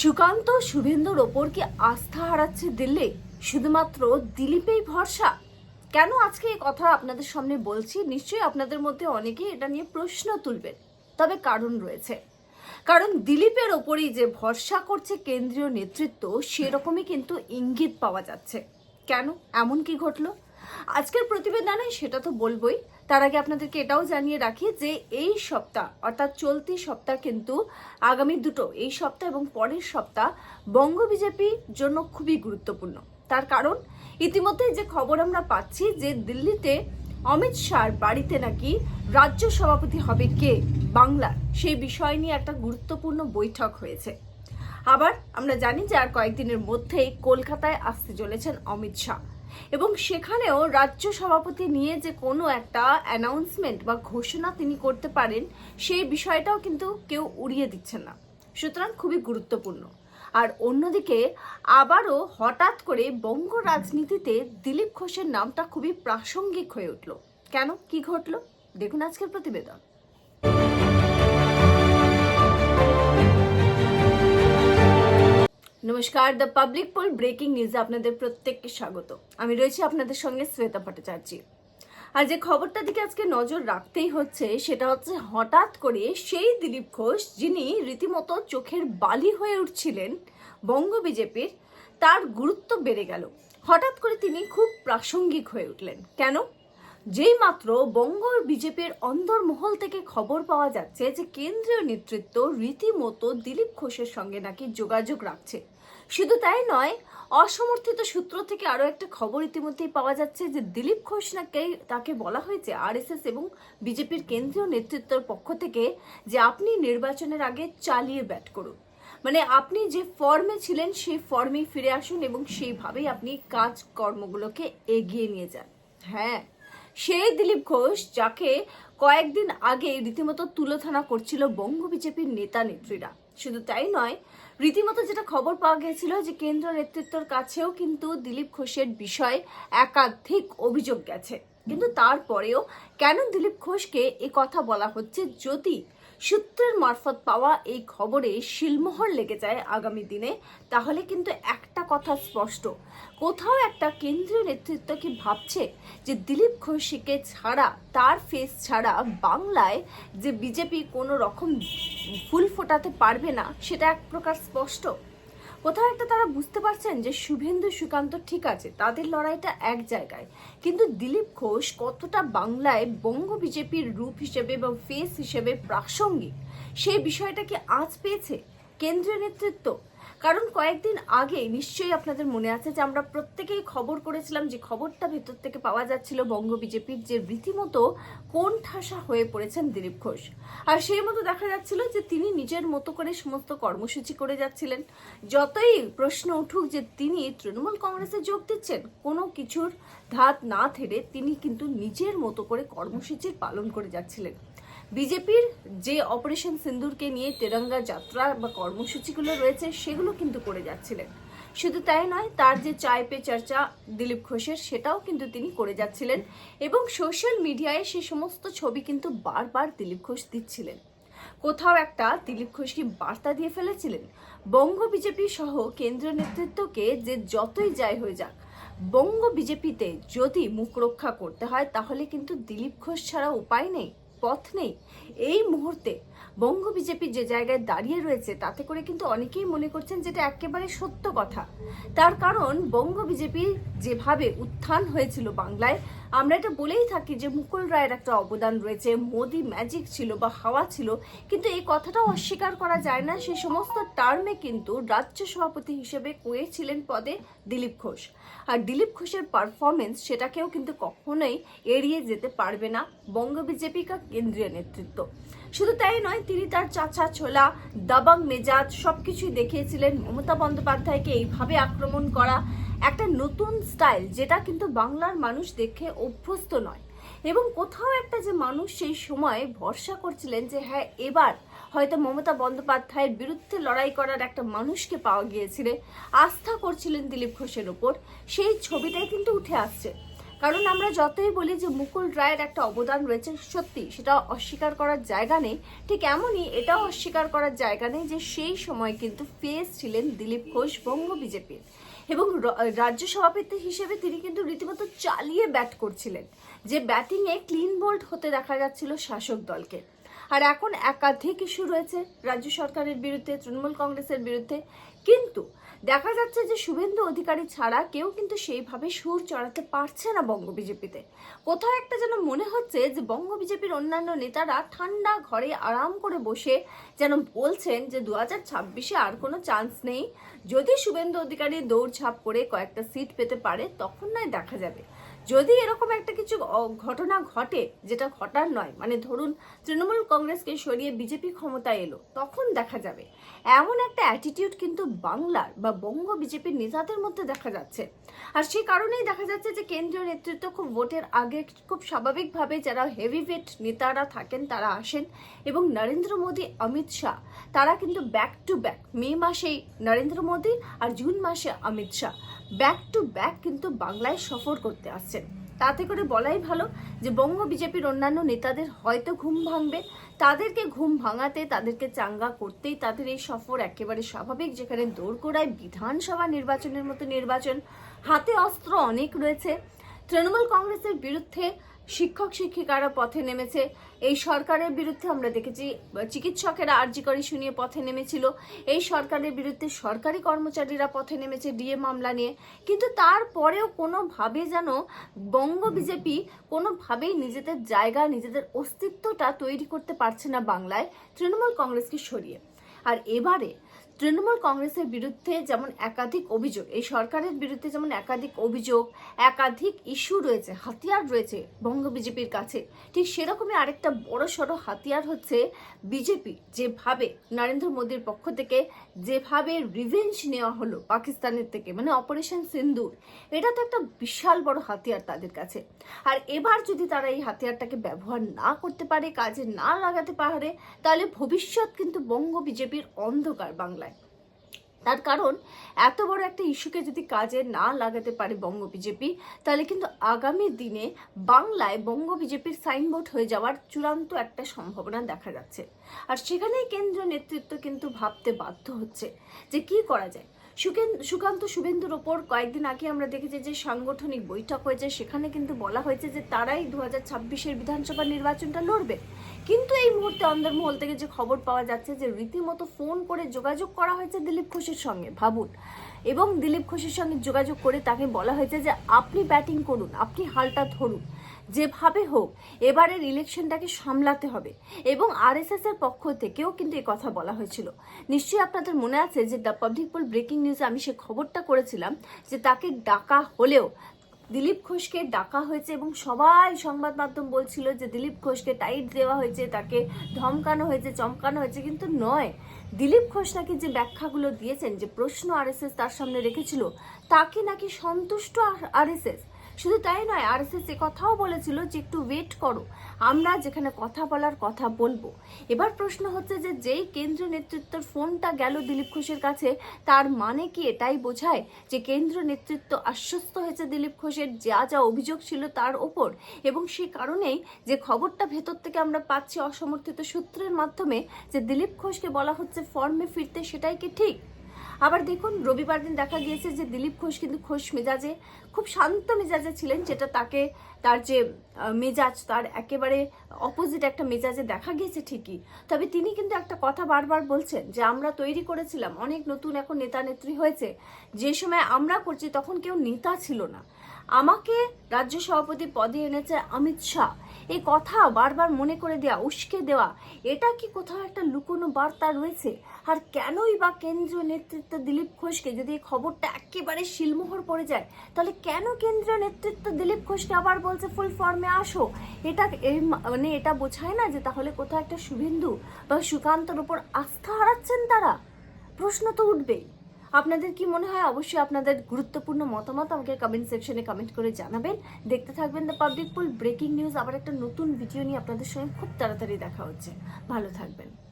সুকান্ত শুভেন্দুর ওপর কি আস্থা হারাচ্ছে দিল্লি? শুধুমাত্র দিলীপেই ভরসা? কেন আজকে এই কথা আপনাদের সামনে বলছি? নিশ্চয়ই আপনাদের মধ্যে অনেকেই এটা নিয়ে প্রশ্ন তুলবেন। তবে কারণ রয়েছে। কারণ দিলীপের ওপরই যে ভরসা করছে কেন্দ্রীয় নেতৃত্ব, সেরকমই কিন্তু ইঙ্গিত পাওয়া যাচ্ছে। কেন? এমন কি ঘটলো? আজকের প্রতিবেদনে সেটা তো বলবোই। তার আগে আপনাদেরকে এটাও জানিয়ে রাখি যে এই সপ্তাহ, অর্থাৎ চলতি সপ্তাহ কিন্তু আগামী দুটো, এই সপ্তাহ এবং পরের সপ্তাহ বঙ্গ বিজেপির জন্য খুবই গুরুত্বপূর্ণ। তার কারণ ইতিমধ্যে যে খবর আমরা পাচ্ছি যে দিল্লিতে অমিত শাহর বাড়িতে নাকি রাজ্য সভাপতি হবে কে? বাংলার। সেই বিষয় নিয়ে একটা গুরুত্বপূর্ণ বৈঠক হয়েছে। আবার আমরা জানি যে আর কয়েকদিনের মধ্যেই কলকাতায় আসতে চলেছেন অমিত শাহ। এবং সেখানেও রাজ্য সভাপতি নিয়ে যে কোনো একটা অ্যানাউন্সমেন্ট বা ঘোষণা তিনি করতে পারেন, সেই বিষয়টাও কিন্তু কেউ উড়িয়ে দিচ্ছেন না। সুতরাং খুবই গুরুত্বপূর্ণ। আর অন্যদিকে, আবারও হঠাৎ করে বঙ্গ রাজনীতিতে দিলীপ ঘোষের নামটা খুবই প্রাসঙ্গিক হয়ে উঠল। কেন? কি ঘটলো? দেখুন আজকের প্রতিবেদন। নমস্কার দ্য পাবলিক পোল ব্রেকিং নিউজে আপনাদের প্রত্যেককে স্বাগত। আমি রয়েছি আপনাদের সঙ্গে শ্বেতা ভট্টাচার্য। আর যে খবরটার দিকে আজকে নজর রাখতেই হচ্ছে, সেটা হচ্ছে হঠাৎ করে সেই দিলীপ ঘোষ, যিনি রীতিমতো চোখের বালি হয়ে উঠছিলেন বঙ্গ বিজেপির, তার গুরুত্ব বেড়ে গেল। হঠাৎ করে তিনি খুব প্রাসঙ্গিক হয়ে উঠলেন। কেন? যেই মাত্র বঙ্গ বিজেপির অন্দরমহল থেকে খবর পাওয়া যাচ্ছে যে কেন্দ্রীয় নেতৃত্ব রীতিমতো দিলীপ ঘোষের সঙ্গে নাকি যোগাযোগ রাখছে। শুধু তাই নয়, অসমর্থিত সূত্র থেকে আরও একটা খবর ইতিমধ্যেই পাওয়া যাচ্ছে যে দিলীপ ঘোষ নাকি তাকে বলা হয়েছে আরএসএস এবং বিজেপির কেন্দ্রীয় নেতৃত্বের পক্ষ থেকে যে আপনি নির্বাচনের আগে চালিয়ে ব্যাট করুন। মানে আপনি যে ফর্মে ছিলেন, সেই ফর্মেই ফিরে আসুন এবং সেইভাবেই আপনি কাজ কর্মগুলোকে এগিয়ে নিয়ে যান। হ্যাঁ সেই দিলীপ ঘোষ যাকে কয়েকদিন আগে রীতিমতো তুলোধনা করছিল বঙ্গ বিজেপির নেতা নেত্রীরা শুধু তাই নয় রীতিমতো যেটা খবর পাওয়া গিয়েছিল যে কেন্দ্র নেতৃত্বের কাছেও কিন্তু দিলীপ ঘোষের বিষয়ে একাধিক অভিযোগ গেছে। কিন্তু তারপরেও কেন দিলীপ ঘোষকে এ কথা বলা হচ্ছে যদি সূত্রের মারফত পাওয়া এই খবরে শিলমোহর লেগে যায় আগামী দিনে। তাহলে কিন্তু একটা কথা স্পষ্ট। কোথাও একটা কেন্দ্রীয় নেতৃত্ব কি ভাবছে যে দিলীপ ঘোষীকে ছাড়া, তার ফেস ছাড়া বাংলায় যে বিজেপি কোনো রকম ফুল ফোটাতে পারবে না, সেটা এক প্রকার স্পষ্ট? কোথাও একটা তারা বুঝতে পারছেন যে শুভেন্দু সুকান্ত ঠিক আছে, তাদের লড়াইটা এক জায়গায়। কিন্তু দিলীপ ঘোষ কতটা বাংলায় বঙ্গ বিজেপির রূপ হিসেবে বা ফেস হিসেবে প্রাসঙ্গিক সেই বিষয়টা কি আজ পেয়েছে? কেন্দ্রীয় নেতৃত্ব কারণ কয়েকদিন আগে নিশ্চয়ই আপনাদের মনে আছে যে আমরা প্রত্যেকেই খবর করেছিলাম যে খবরটা ভেতর থেকে পাওয়া যাচ্ছিল বঙ্গ বিজেপির যে রীতিমতো কোন ঠাসা হয়ে পড়েছেন দিলীপ ঘোষ। আর সেই মতো দেখা যাচ্ছিল যে তিনি নিজের মতো করে সমস্ত কর্মসূচি করে যাচ্ছিলেন। যতই প্রশ্ন উঠুক যে তিনি তৃণমূল কংগ্রেসে যোগ দিচ্ছেন, কোনো কিছুর ধাত না থেড়ে তিনি কিন্তু নিজের মতো করে কর্মসূচি পালন করে যাচ্ছিলেন। বিজেপির যে অপারেশন সিন্দুরকে নিয়ে তেরঙ্গা যাত্রা বা কর্মসূচিগুলো রয়েছে, সেগুলো কিন্তু করে যাচ্ছিলেন। শুধু তাই নয়, তার যে চায় পে চর্চা দিলীপ ঘোষের, সেটাও কিন্তু তিনি করে যাচ্ছিলেন এবং সোশ্যাল মিডিয়ায় সে সমস্ত ছবি কিন্তু বারবার দিলীপ ঘোষ দিচ্ছিলেন। কোথাও একটা দিলীপ ঘোষ কি বার্তা দিয়ে ফেলেছিলেন? বঙ্গ বিজেপি সহ কেন্দ্রীয় নেতৃত্বকে যে যতই যাই হয়ে যাক, বঙ্গ বিজেপিতে যদি মুখ রক্ষা করতে হয়, তাহলে কিন্তু দিলীপ ঘোষ ছাড়া উপায় নেই। পথ নেই। এই মুহূর্তে বঙ্গ বিজেপি যে জায়গায় দাঁড়িয়ে রয়েছে, তাতে করে কিন্তু অনেকেই মনে করছেন যেটা একেবারে সত্য কথা। তার কারণ, বঙ্গ বিজেপি যেভাবে উত্থান হয়েছিল বাংলায়, আমরা এটা বলেই থাকি যে মুকুল রায়ের একটা অবদান রয়েছে। মোদি ম্যাজিক ছিল বা হাওয়া ছিল, কিন্তু এই কথাটাও অস্বীকার করা যায় না। সে সমস্ত টার্মে কিন্তু রাজ্য সভাপতি হিসেবে কয়েছিলেন পদে দিলীপ ঘোষ। আর দিলীপ ঘোষের পারফরমেন্স সেটাকেও কিন্তু কখনোই এড়িয়ে যেতে পারবে না বঙ্গ বিজেপি কা কেন্দ্রীয় নেতৃত্ব। শুধু তাই নয়, তিনি তার চাচা, ছোলা, দাবাং মেজাজ সবকিছুই দেখিয়েছিলেন মমতা বন্দ্যোপাধ্যায়কে এইভাবে আক্রমণ করা। একটা নতুন স্টাইল যেটা কিন্তু বাংলার মানুষ দেখে অভ্যস্ত নয়। এবং কোথাও একটা যে মানুষ সেই সময় ভরসা করছিলেন যে হ্যাঁ এবার হয়তো মমতা বন্দ্যোপাধ্যায়ের বিরুদ্ধে লড়াই করার একটা মানুষকে পাওয়া গিয়েছিল আস্থা করছিলেন দিলীপ ঘোষের ওপর। সেই ছবিটাই কিন্তু উঠে আসছে। কারণ আমরা যতই বলি যে মুকুল রায়ের একটা অবদান রয়েছে, সত্যি সেটা অস্বীকার করার জায়গা নেই। ঠিক এমনই এটাও অস্বীকার করার জায়গা নেই যে সেই সময় কিন্তু ফেস ছিলেন দিলীপ ঘোষ, বঙ্গ বিজেপির এবং রাজ্য সভাপতি হিসেবে তিনি কিন্তু রীতিমতো চালিয়ে ব্যাট করছিলেন। যে ব্যাটিংয়ে ক্লিন বোল্ড হতে দেখা যাচ্ছিল শাসক দলকে। আর এখন একাধিক ইস্যু রয়েছে রাজ্য সরকারের বিরুদ্ধে, তৃণমূল কংগ্রেসের বিরুদ্ধে। কিন্তু দেখা যাচ্ছে যে শুভেন্দু অধিকারী ছাড়া কেউ কিন্তু সেইভাবে সুর চড়াতে পারছে না বঙ্গ বিজেপিতে। কোথাও একটা যেন মনে হচ্ছে যে বঙ্গ বিজেপির অন্যান্য নেতারা ঠান্ডা ঘরে আরাম করে বসে যেন বলছেন যে দু হাজার ছাব্বিশে আর কোনো চান্স নেই। যদি শুভেন্দু অধিকারী দৌড়ঝাঁপ করে কয়েকটা সিট পেতে পারে, তখন নয় দেখা যাবে। যদি এরকম একটা কিছু ঘটনা ঘটে, যেটা ঘটার নয় মানে ধরুন তৃণমূল কংগ্রেসকে সরিয়ে বিজেপি ক্ষমতায় এলো, তখন দেখা যাবে। এমন একটা অ্যাটিটিউড কিন্তু বাংলার বা বঙ্গ বিজেপির নেতাদের মধ্যে দেখা যাচ্ছে। আর সেই কারণেই দেখা যাচ্ছে যে কেন্দ্রীয় নেতৃত্ব খুব ভোটের আগে খুব স্বাভাবিকভাবে যারা হেভিওয়েট নেতারা থাকেন, তারা আসেন এবং নরেন্দ্র মোদী, অমিত শাহ, তারা কিন্তু ব্যাক টু ব্যাক মে মাসেই নরেন্দ্র মোদী আর জুন মাসে Amit Shah. Back to back কিন্তু বাংলায় সফর করতে আসছেন। তাতে করে বলাই ভালো যে বঙ্গ বিজেপির অন্যান্য নেতাদের হয়তো ঘুম ভাঙবে, তাদেরকে ঘুম ভাঙাতে, তাদেরকে চাঙ্গা করতেই তাদের এই সফর একেবারে স্বাভাবিক, যেখানে দোরগোড়ায় বিধানসভা নির্বাচনের মতো নির্বাচন, হাতে অস্ত্র অনেক রয়েছে। তৃণমূল কংগ্রেসের বিরুদ্ধে শিক্ষক শিক্ষিকারা পথে নেমেছে। এই সরকারের বিরুদ্ধে আমরা দেখেছি, চিকিৎসকেরা আর্জি করে শুনিয়ে পথে নেমেছিল। এই সরকারের বিরুদ্ধে সরকারি কর্মচারীরা পথে নেমেছে ডিএ মামলা নিয়ে। কিন্তু তারপরেও কোনোভাবে যেন বঙ্গ বিজেপি কোনোভাবেই নিজেদের জায়গা, নিজেদের অস্তিত্বটা তৈরি করতে পারছে না বাংলায়, তৃণমূল কংগ্রেসকে সরিয়ে। আর এবারে তৃণমূল কংগ্রেসের বিরুদ্ধে যেমন একাধিক অভিযোগ, এই সরকারের বিরুদ্ধে যেমন একাধিক অভিযোগ, একাধিক ইস্যু রয়েছে, হাতিয়ার রয়েছে বঙ্গ বিজেপির কাছে, ঠিক সেরকমই আরেকটা বড় সড়ো হাতিয়ার হচ্ছে বিজেপি। যেভাবে নরেন্দ্র মোদীর পক্ষ থেকে যেভাবে রিভেঞ্জ নেওয়া হলো পাকিস্তানের থেকে মানে অপারেশন সিন্দুর, এটা তো একটা বিশাল বড় হাতিয়ার তাদের কাছে। আর এবার যদি তারা এই হাতিয়ারটাকে ব্যবহার না করতে পারে, কাজে না লাগাতে পারে, তাহলে ভবিষ্যৎ কিন্তু বঙ্গ বিজেপির অন্ধকার বাংলায়। তার কারণ, এত বড় একটা ইস্যুকে যদি কাজে না লাগাতে পারে বঙ্গ বিজেপি, তাহলে কিন্তু আগামী দিনে বাংলায় বঙ্গ বিজেপির সাইনবোর্ড হয়ে যাওয়ার চূড়ান্ত একটা সম্ভাবনা দেখা যাচ্ছে। আর সেখানেই কেন্দ্রীয় নেতৃত্ব কিন্তু ভাবতে বাধ্য হচ্ছে যে কি করা যায়। সুকান্ত শুভেন্দুর ওপর কয়েকদিন আগে আমরা দেখেছি যে সাংগঠনিক বৈঠক হয়েছে, সেখানে কিন্তু বলা হয়েছে যে তারাই দু হাজার বিধানসভা নির্বাচনটা লড়বে। কিন্তু এই মুহূর্তে অন্দরমহল থেকে যে খবর পাওয়া যাচ্ছে যে রীতিমতো ফোন করে যোগাযোগ করা হয়েছে দিলীপ ঘোষের সঙ্গে, ভাবুন। এবং দিলীপ ঘোষের সঙ্গে যোগাযোগ করে তাকে বলা হয়েছে যে, আপনি ব্যাটিং করুন, আপনি হালটা ধরুন। যেভাবে হোক, এবারের ইলেকশনটাকে সামলাতে হবে এবং আরএসএস এর পক্ষ থেকেও কিন্তু এই কথা বলা হয়েছিল। নিশ্চয়ই আপনাদের মনে আছে যে দ্য পাবলিক পোল ব্রেকিং নিউজে আমি সে খবরটা করেছিলাম যে তাকে ডাকা হলেও দিলীপ ঘোষকে ডাকা হয়েছে এবং সবাই সংবাদ মাধ্যম বলছিল যে দিলীপ ঘোষকে টাইট দেওয়া হয়েছে, তাকে ধমকানো হয়েছে, চমকানো হয়েছে, কিন্তু নয়। দিলীপ ঘোষ নাকি যে ব্যাখ্যাগুলো দিয়েছেন, যে প্রশ্ন আরএসএস তার সামনে রেখেছিল, তাকে নাকি সন্তুষ্ট আরএসএস শুধু তাই নয়, আরএসএস এ কথাও বলেছিল যে একটু ওয়েট করো, আমরা যেখানে কথা বলার কথা বলব। এবার প্রশ্ন হচ্ছে যে যেই কেন্দ্রীয় নেতৃত্বের ফোনটা গেল দিলীপ ঘোষের কাছে, তার মানে কি এটাই বোঝায় যে কেন্দ্রীয় নেতৃত্ব আশ্বস্ত হয়েছে দিলীপ ঘোষের যা যা অভিযোগ ছিল তার ওপর? এবং সেই কারণেই যে খবরটা ভেতর থেকে আমরা পাচ্ছি অসমর্থিত সূত্রের মাধ্যমে, যে দিলীপ ঘোষকে বলা হচ্ছে ফর্মে ফিরতে, সেটাই কি ঠিক? আবার দেখুন, রবিবার দিন দেখা গিয়েছে যে দিলীপ ঘোষ কিন্তু খোশ মেজাজে, খুব শান্ত মেজাজে ছিলেন, যেটা তাকে, তার যে মেজাজ, তার একেবারে অপোজিট একটা মেজাজে দেখা গিয়েছে ঠিকই। তবে তিনি কিন্তু একটা কথা বারবার বলছেন যে, আমরা তৈরি করেছিলাম, অনেক নতুন এখন নেতা নেত্রী হয়েছে। যে সময় আমরা করছি তখন কেউ নেতা ছিল না। আমাকে রাজ্য সভাপতি পদে এনেছে অমিত শাহ। এই কথা বারবার মনে করে দেওয়া উস্কে দেওয়া, এটা কি কোথাও একটা লুকোনো বার্তা রয়েছে? আর কেনই বা কেন্দ্রীয় নেতৃত্ব দিলীপ ঘোষকে যদি এই খবরটা একেবারে শিলমোহর পড়ে যায়, তাহলে কেন কেন্দ্রীয় নেতৃত্ব দিলীপ ঘোষকে আবার বলছে ফুল ফর্মে আসো? এটা এই মানে এটা বোঝায় না যে তাহলে কোথাও একটা শুভেন্দু বা সুকান্তর উপর আস্থা হারাচ্ছেন তারা? প্রশ্ন তো উঠবেই। আপনাদের কি মনে হয়? অবশ্যই আপনাদের গুরুত্বপূর্ণ মতামত আমাকে কমেন্ট সেকশনে কমেন্ট করে জানাবেন। দেখতে থাকবেন the public pool breaking news আবার একটা নতুন ভিডিও নিয়ে আপনাদের সঙ্গে খুব তাড়াতাড়ি দেখা হচ্ছে। ভালো থাকবেন।